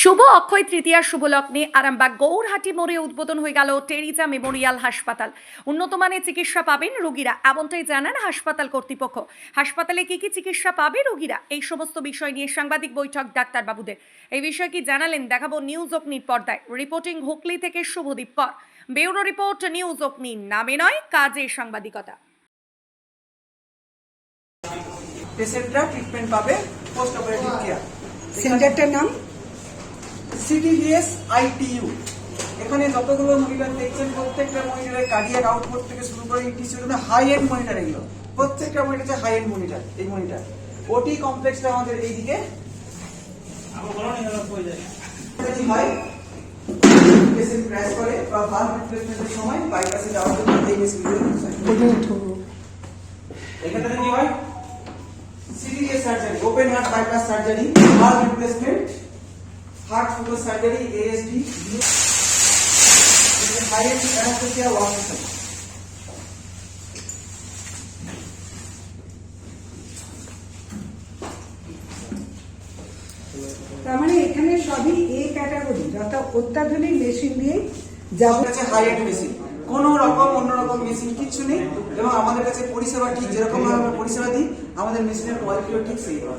শুভ অক্ষয় তৃতীয়া শুভ লগ্নে আরামবাগ গৌরহাটি মোড়ে উদ্বোধন হয়ে গেল টেরিজা মেমোরিয়াল হাসপাতাল। উন্নত মানের চিকিৎসা পাবেন রোগীরা। এমনটাই জানান হাসপাতাল কর্তৃপক্ষ। হাসপাতালে কি কি চিকিৎসা পাবে রোগীরা? এই সমস্ত বিষয় নিয়ে সাংবাদিক বৈঠক ডাক্তারবাবুদের। এই বিষয়ে কি জানালেন দেখাবো নিউজ অগ্নির পর্দায়। রিপোর্টিং হুগলি থেকে শুভদীপ কর। ব্যুরো রিপোর্ট নিউজ অগ্নি। নামে নয় কাজে সাংবাদিকতা। পেশেন্টরা ট্রিটমেন্ট পাবে পোস্ট অপারেটিভ কেয়ার সেন্টারটার নাম? সিটিভিএস আইটিইউ এখানে যতগুলো মনিটর দেখছেন প্রত্যেকটা মনিটরের কার্ডিয়াক আউটপুট থেকে শুরু করে ইটিসি হাই এন্ড মনিটর এগুলো। প্রত্যেকটা মনিটর হচ্ছে হাই এন্ড মনিটর এই মনিটর ওটি কমপ্লেক্সটা আমাদের এইদিকে। হয় পেশেন্ট ক্র্যাশ করে বা ভাল্ভ রিপ্লেসমেন্টের সময় বাইপাসে যাওয়ার জন্য এই মেশিনগুলো এখানে কি হয় CTA surgery open heart bypass surgery heart replacement heart focus surgery ASD high end anaesthesia workshop তার মানে এখানে সবই এ ক্যাটাগরি অর্থাৎ অত্যাধুনিক মেশিন দিয়ে আমাদের কাছে হাই এন্ড মেশিন কোনো রকম অন্যরকম মেশিন কিচ্ছু নেই। এবং আমাদের কাছে পরিষেবা ঠিক যেরকম ভাবে আমরা পরিষেবা দিই। আমাদের মেশিনের কোয়ালিটিও ঠিক সেই রকম।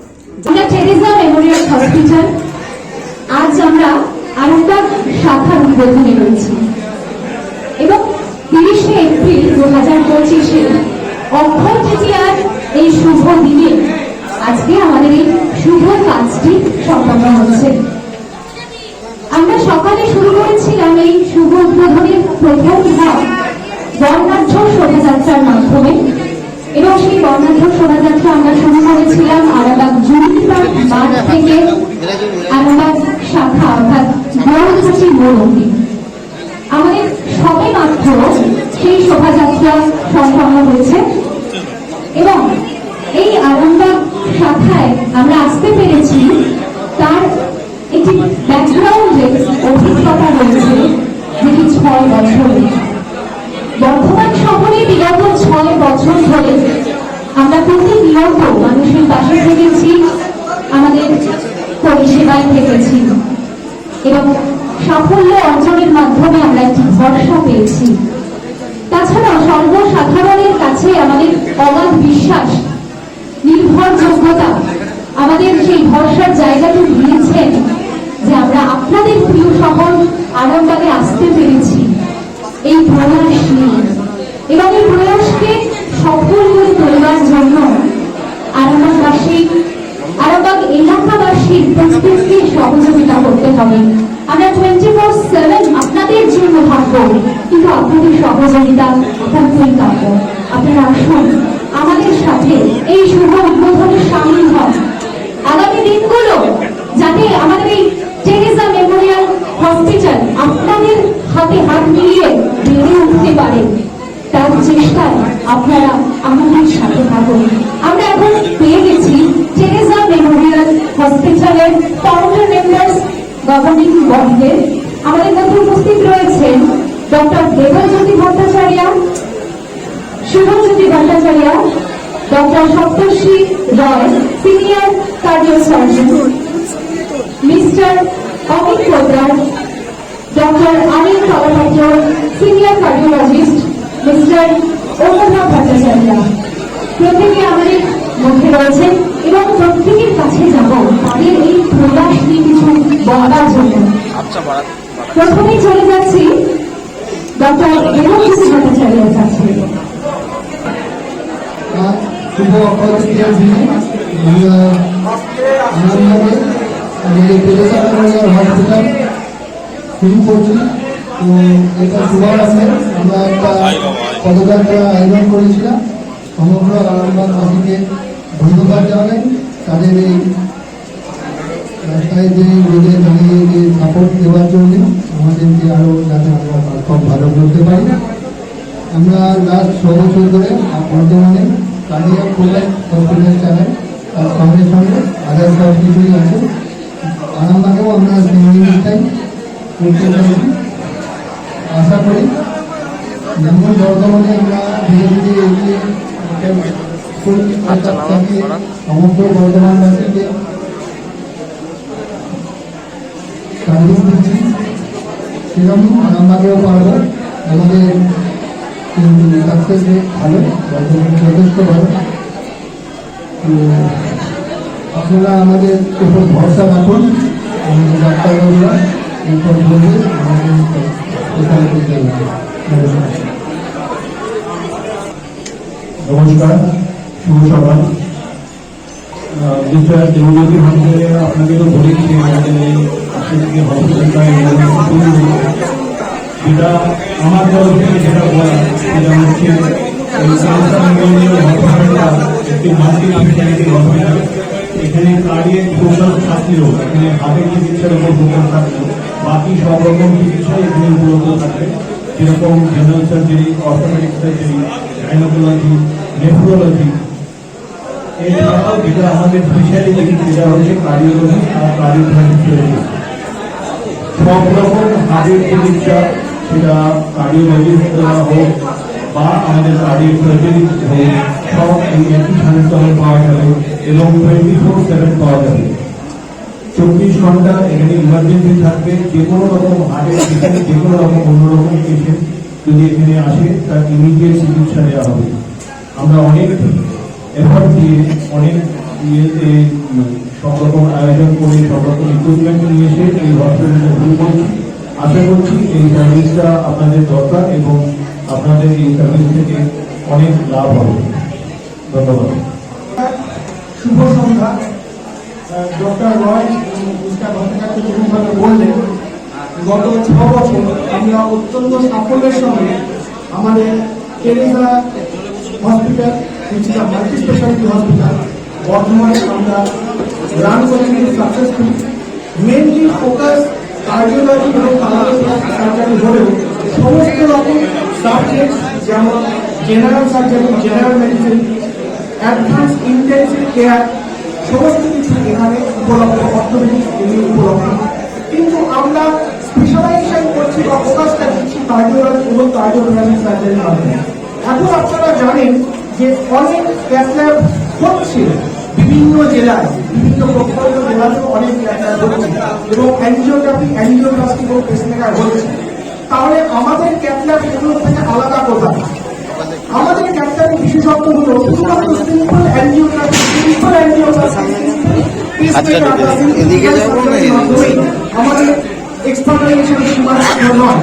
Memorial hospital. আজ আমরা আরেকবার শাখার উদ্বোধনে রয়েছি। এবং তিরিশে এপ্রিল দু হাজার পঁচিশে অক্ষয় তৃতীয়ার এই শুভ দিনে আজকে আমাদের এই শুভ কাজটি সম্পন্ন হচ্ছে। আমরা সকালে শুরু করেছিলাম এই শুভ উদ্বোধনের প্রথম ধাপ বর্ণাঢ্য শোভাযাত্রার মাধ্যমে। এবং সেই বর্ণাঢ্য শোভাযাত্রা আমরা শুরু করেছিলাম আরাবাগ জুনিট পার্ক মাঠ থেকে আরাবাগ শাখা অর্থাৎ গৌরঘাটি অবধি আমাদের সবে মাত্র সেই শোভাযাত্রা সম্পন্ন হয়েছে। এবং এই আরামবাগ শাখায় আমরা আসতে পেরেছি, তার একটি ব্যাকগ্রাউন্ডে অভিজ্ঞতা রয়েছে, যেটি ছয় বছরের বর্ধমান শহরে বিগত ছয় বছর ধরে আমরা প্রতিনিয়ত মানুষের পাশে থেকেছি। পরিষেবায় থেকেছি এবং সাফল্য অর্জনের মাধ্যমে আমরা একটি ভরসা পেয়েছি। তাছাড়া সর্বসাধারণের কাছে আমাদের অগাধ বিশ্বাস, নির্ভরযোগ্যতা, আমাদের সেই ভরসার জায়গাটি দিয়েছেন যে আমরা আপনাদের প্রিয় শহর আরামবাগে আসতে পেরেছি। এই প্রয়াস নিয়ে। এবং এই প্রয়াসকে হবে আমরা টোয়েন্টি ফোর সেভেন আপনাদের জন্য থাকব। কিন্তু আপনাদের সহযোগিতা অত্যন্তই কাম্য আপনারা আসুন আমাদের সাথে এই শুভ উদ্বোধনে সামিল হন। আগামী দিনগুলো যাতে আমাদের এই টেরেসা মেমোরিয়াল হসপিটাল আপনাদের হাতে হাত মিলিয়ে বেড়ে উঠতে পারে, তার চেষ্টায় আপনারা আমাদের সাথে থাকুন। আমরা এখন পেয়ে গেছি টেরেসা মেমোরিয়াল হসপিটালের ফাউন্ডার মেম্বার্স গভর্নিং বডিতে আমাদের মধ্যে উপস্থিত রয়েছেন doctor Debjyoti Bhattacharya, Subhajyoti Bhattacharya, doctor Saptarshi Roy, senior cardio surgeon mister Amit Poddar doctor Anil Kalapatra senior cardiologist, mister Anubhav Bhattacharya. প্রত্যেকে আমাদের মধ্যে রয়েছেন এবং প্রত্যেকের কাছে যাব। তাদের এই প্রয়াস নিয়ে কিছু বলার জন্য। প্রথমেই চলে যাচ্ছি ডক্টর ভট্টাচার্যের কাছে। শুভ অক্ষয় আমরা আনন্দভাবে আমাদের তেলেসা হসপিটাল শুরু করছি। তো এটা শুভারম্ভে আমরা একটা পদযাত্রা আয়োজন করেছিলাম। সমগ্র আরামবাগবাসীকে ধন্যবাদ জানাই তাদের এই রাস্তায় যে রোদে দাঁড়িয়ে যে সাপোর্ট দেওয়ার জন্য আমাদেরকে আরও যাতে আমরা খুব ভালো করতে পারি। আমরা লাস্ট ছ বছর ধরে বর্তমানে কালিয়া কোলার হসপিটাল চালাই, তার সঙ্গে সঙ্গে আদার সব কিছুই আছে। আরামবাগেও আমরা জিনিসটাই করতে চাইছি। আশা করি, যেমন বর্তমানে আমরা ধীরে ধীরে এগিয়ে একটা সমগ্র বর্ধমানবাসীকে সার্ভিস সেরকম আরামবাগেও পারব আমাদের সাকসেস রেট ভালো যথেষ্ট ভালো আপনারা আমাদের উপর ভরসা রাখুন আমাদের ডাক্তারবাবুরা এরপর বলবে আমাদের নমস্কার। নমস্কার শুভ সকাল মিস্টার আপনাকে তো বলেছি আমাদের এই থেকে হসপিটালটা যেটা আমার তরফ থেকে যেটা বলা সেটা হচ্ছে হসপিটালটা একটি মাল্টি স্পেশালিটি হসপিটাল। এখানে কার্ডিয়াক ফোকাস থাকলেও, এখানে হাতের চিকিৎসার উপর ফোকাস থাকলেও, বাকি সব রকম চিকিৎসা এখানে উপলব্ধ থাকবে যেরকম general surgery orthopaedic surgery gynaecology nephrology এছাড়াও যেটা আমাদের স্পেশালিটি যেটা হচ্ছে কার্ডিওলজি আর কার্ডিওলজি সব রকম হার্টের চিকিৎসা সেটা কার্ডিওলজিস্ট হোক বা আমাদের কার্ডিও সার্জারি হোক, সব এই একই হাসপাতালে পাওয়া যাবে এবং টোয়েন্টি ফোর সেভেন পাওয়া যাবে। চব্বিশ ঘণ্টা এখানে ইমার্জেন্সি থাকবে, যে কোনো রকম হার্টের পেশেন্ট যে কোনো রকম অন্যরকম পেশেন্ট যদি এখানে আসে, তার ইমিডিয়েট চিকিৎসা দেওয়া হবে। আমরা অনেক এফোর্ট দিয়ে অনেক ইয়েতে সব রকম আয়োজন করে সব রকম ইকুইপমেন্ট নিয়ে এসে এই হসপিটালটা শুরু করছি। আশা করছি এই সার্ভিসটা আপনাদের দরকার এবং আপনাদের এই সার্ভিস থেকে অনেক লাভ হবে। ধন্যবাদ। শুভ সন্ধ্যা। ডক্টর রয় বললেন, গত ছ বছর আমরা অত্যন্ত সাফল্যের সঙ্গে আমাদের Teresa hospital is multi speciality hospital বর্ধমানে আমরা রান করে কিন্তু সাকসেসফুল মেনলি ফোকাস কার্ডিওলজি এবং সার্জারি হলেও সমস্ত রকম সাবজেক্ট যেমন general surgery general medicine advance intensive care সমস্ত কিছু এখানে উপলব্ধ অর্থনৈতিক উপলব্ধ। কিন্তু আমরা স্পেশালাইজেশন করছি বা ফোকাসটা দিচ্ছি কার্ডিওলজি এবং কার্ডিওলজি সার্জারির মাধ্যমে। এখন আপনারা জানেন যে অনেক ক্যাথল্যাব হচ্ছে বিভিন্ন জেলায় বিভিন্ন প্রত্যন্ত জেলাতে অনেক ক্যাথল্যাব হচ্ছে এবং অ্যাঞ্জিওগ্রাফি অ্যাঞ্জিওপ্লাস্টি এবং পেসমেকার হচ্ছে তাহলে আমাদের ক্যাথল্যাব এগুলো থেকে আলাদা কোথায় আমাদের ক্যাপ্টারের বিশেষত্ব হলো শুধুমাত্র সিম্পল অ্যাঞ্জিওগ্রাফি সিম্পল অ্যাঞ্জিওপ্লাস্টি আমাদের এক্সপার্টাইজেশন সীমাবদ্ধ নয়।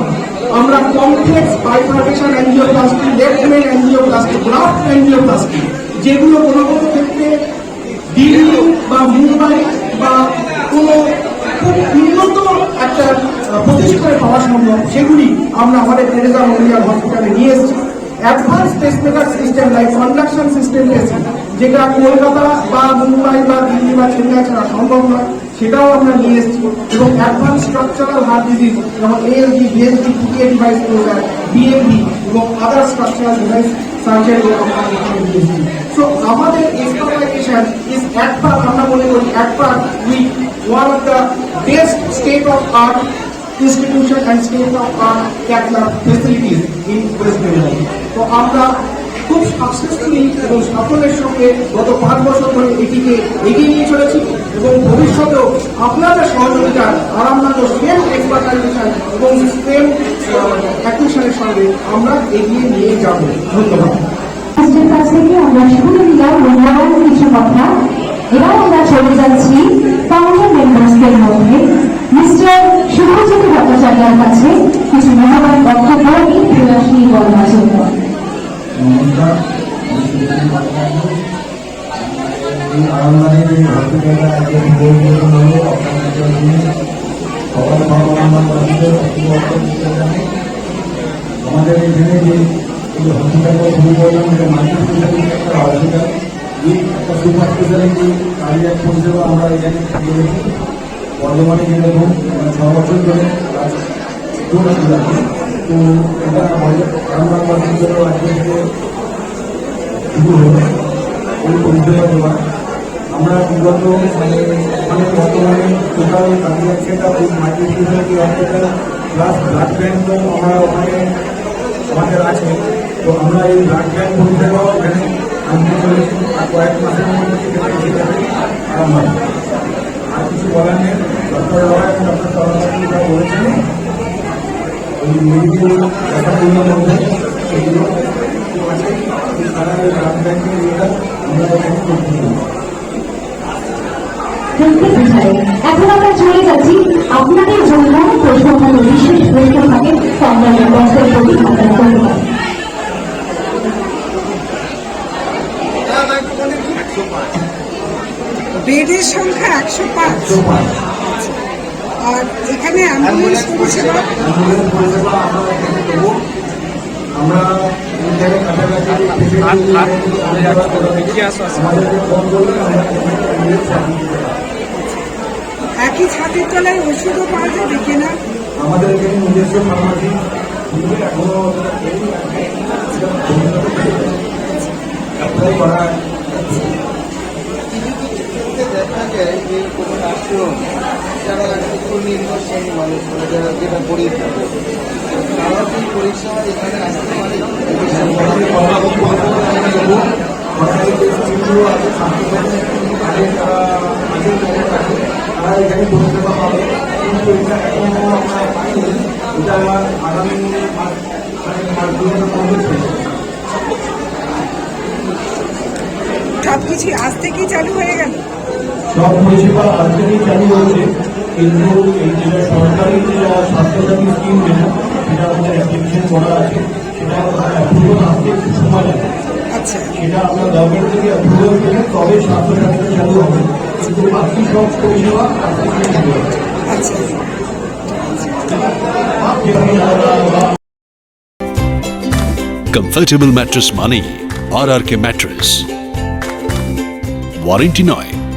আমরা complex bifurcation angioplasty left main angioplasty graft angioplasty যেগুলো কোনো কোনো ক্ষেত্রে দিল্লি বা মুম্বাই বা কোনো খুব উন্নত একটা প্রতিষ্ঠানে পাওয়া সম্ভব, সেগুলি আমরা আমাদের টেরেজা মেমোরিয়াল হসপিটালে নিয়ে এসেছি। Advance pacemaker system like conduction system রয়েছে যেটা কলকাতা বা মুম্বাই বা দিল্লি বা চেন্নাই ছাড়া সম্ভব নয়। সেটাও আমরা নিয়ে এসেছি। এবং অ্যাডভান্স স্ট্রাকচারাল হার্ট ডিজিজ যেমন ALD BSD PTA device programme BMD এবং আদার স্ট্রাকচারাল ডিভাইস সার্জারি আমরা নিয়ে এসেছি। সো আমাদের এক্সপার্টাইজেশন ইজ অ্যাট পার আমরা মনে করি at par with one of the best state of art institution and state of art capital facilities in West Bengal. তো আমরা খুব সাকসেসফুলি এবং সাফল্যের সঙ্গে গত পাঁচ বছর ধরে এটিকে এগিয়ে নিয়ে চলেছি এবং ভবিষ্যতেও আপনাদের সহযোগিতা আরামনাথ সেম এক্সপার্টাইজেশন এবং সেম অ্যাকুইশনের সঙ্গে আমরা এগিয়ে নিয়ে যাব। ধন্যবাদ। কাছ থেকে আমরা শুনে নিলাম মূল্যবান কিছু কথা। এবার আমরা চলে যাচ্ছি ফাউন্ডার মেম্বার্সদের মধ্যে। মিস্টার শুভজ্যোতি ভট্টাচার্যের কাছে কিছু মূল্যবান বক্তব্য প্রয়াসী বলার জন্য। নমস্কার আমি সুনীল ভট্টাচার্য। এই হসপিটালটা আজকে বহু বছর হলো আপনাদের জন্য সবার মন্দিরের জানে আমাদের এখানে যে হসপিটালটা শুরু করলাম, এটা মাল্টি একটা হসপিটাল একটা পরিষেবা আমরা এখানে বর্ধমানে যেরকম মানে ছ বছর ধরে। তো এটা আমাদের হসপিটালও আজকে শুরু হলো আমরা বিগত মানে মানে বর্তমানে টোটাল সেটা ওই মাল্টি স্পেশালিটি প্লাস আমরা আমাদের আছে তো আমরা এই ব্লাড ব্যাঙ্ক পরিষেবাও এখানে আনতে আর কয়েক মাসের মধ্যে আর কিছু বলার নেই ডক্টর রয় ডক্টর সরস্বতী ওই ব্যাপারগুলোর মধ্যে সেগুলো আছে সারা ব্লাড ব্যাংকের এটা আমরা এখানে করতে পারি দেখতে বুঝায় এখন আমরা চলে যাচ্ছি আপনাদের জন্য প্রশ্ন বিশেষ প্রশ্ন থাকে সংগ্রামের বক্তব্য আপনারা বেডের সংখ্যা একশো পাঁচ। আর এখানে অ্যাম্বুলেন্স পরিষেবা আমরা এখানে কাছাকাছি। একই ছাদের তলায় ওষুধও পাওয়া যাবে কিনা আমাদের এখানে নিজস্ব ফার্মাসি এখনও করা দেখা যায় যারা একটু নির্ভর শ্রেণির মানুষ মানে যারা যেটা গরিব তারা পরীক্ষা এখানে আসতে পারে তারা এখানে পরিষেবা এটা আমরা চালু হয়ে গেল। সব পরিষেবা আজ থেকেই চালু হয়েছে। কিন্তু এই যেটা সরকারি যেটা স্বাস্থ্যসাথী স্কিম যেটা সেটা আমাদের অ্যাপ্লিকেশন করা আছে সেটা অ্যাপ্রুভাল আসতে একটু সময় লাগে আচ্ছা। সেটা আপনার গভর্নমেন্ট থেকে অ্যাপ্রুভাল পেলে তবে স্বাস্থ্যসাথীটা চালু হবে। কিন্তু বাকি সব পরিষেবা আজ থেকেই চালু হবে। আচ্ছা। আমরা কমফর্টেবল ম্যাট্রেস মানেই R R K mattress warranty নয়।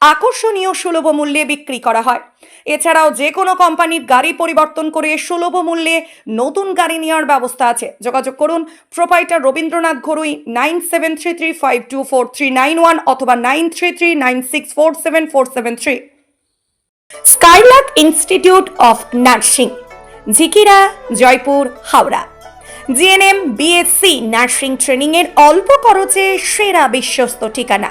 আকর্ষণীয় সুলভ মূল্যে বিক্রি করা হয়। এছাড়াও যে কোনো কোম্পানির গাড়ি পরিবর্তন করে সুলভ মূল্যে নতুন গাড়ি নেওয়ার ব্যবস্থা আছে। যোগাযোগ করুন proprietor Rabindranath Ghorui nine seven three three five two four three nine one অথবা nine three three nine six four seven four seven three. Skylark institute of nursing, Jhikira, Joypur, Howrah. GNM, BSc nursing ট্রেনিংয়ের অল্প খরচে সেরা বিশ্বস্ত ঠিকানা।